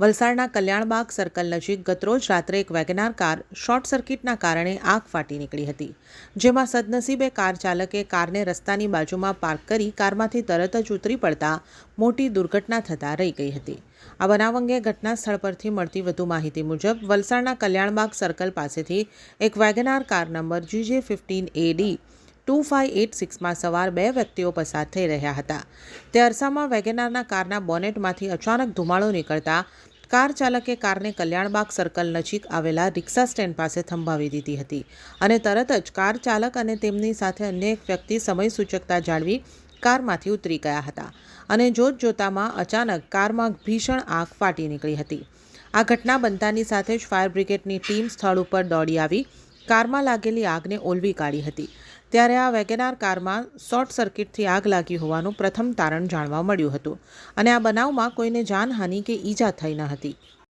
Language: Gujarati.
વલસાડના કલ્યાણબાગ સર્કલ નજીક ગતરોજ રાત્રે એક વેગનાર કાર શોર્ટ સર્કિટના કારણે આગ ફાટી નીકળી હતી, જેમાં સદનસીબે કાર ચાલકે કારને રસ્તાની બાજુમાં પાર્ક કરી કારમાંથી તરત જ ઉતરી પડતા મોટી દુર્ઘટના થતાં રહી ગઈ હતી. આ બનાવ અંગે ઘટના સ્થળ પરથી મળતી વધુ માહિતી મુજબ, વલસાડના કલ્યાણબાગ સર્કલ પાસેથી એક WagonR car number GJ fifteen AD two five eight સિક્સમાં સવાર બે વ્યક્તિઓ પસાર થઈ રહ્યા હતા. તે અરસામાં વેગેનારના કારના બોનેટમાંથી અચાનક ધુમાડો નીકળતા કાર ચાલકે કારને કલ્યાણબાગ સર્કલ નજીક આવેલા રિક્ષા સ્ટેન્ડ પાસે થંભાવી દીધી હતી અને તરત જ કાર ચાલક અને તેમની સાથે અન્ય એક વ્યક્તિ સમય સૂચકતા જાળવી કારમાંથી ઉતરી ગયા હતા અને જોત જોતામાં અચાનક કારમાં ભીષણ આગ ફાટી નીકળી હતી. આ ઘટના બનતાની સાથે જ ફાયર બ્રિગેડની ટીમ સ્થળ ઉપર દોડી આવી કારમાં લાગેલી આગને ઓલવી કાઢી હતી. ત્યારે આ વેગેનાર કારમાં શોર્ટ સર્કિટથી આગ લાગી હોવાનું પ્રથમ તારણ જાણવા મળ્યું હતું. અને આ બનાવમાં કોઈને જાનહાનિ કે ઈજા થઈ ન હતી.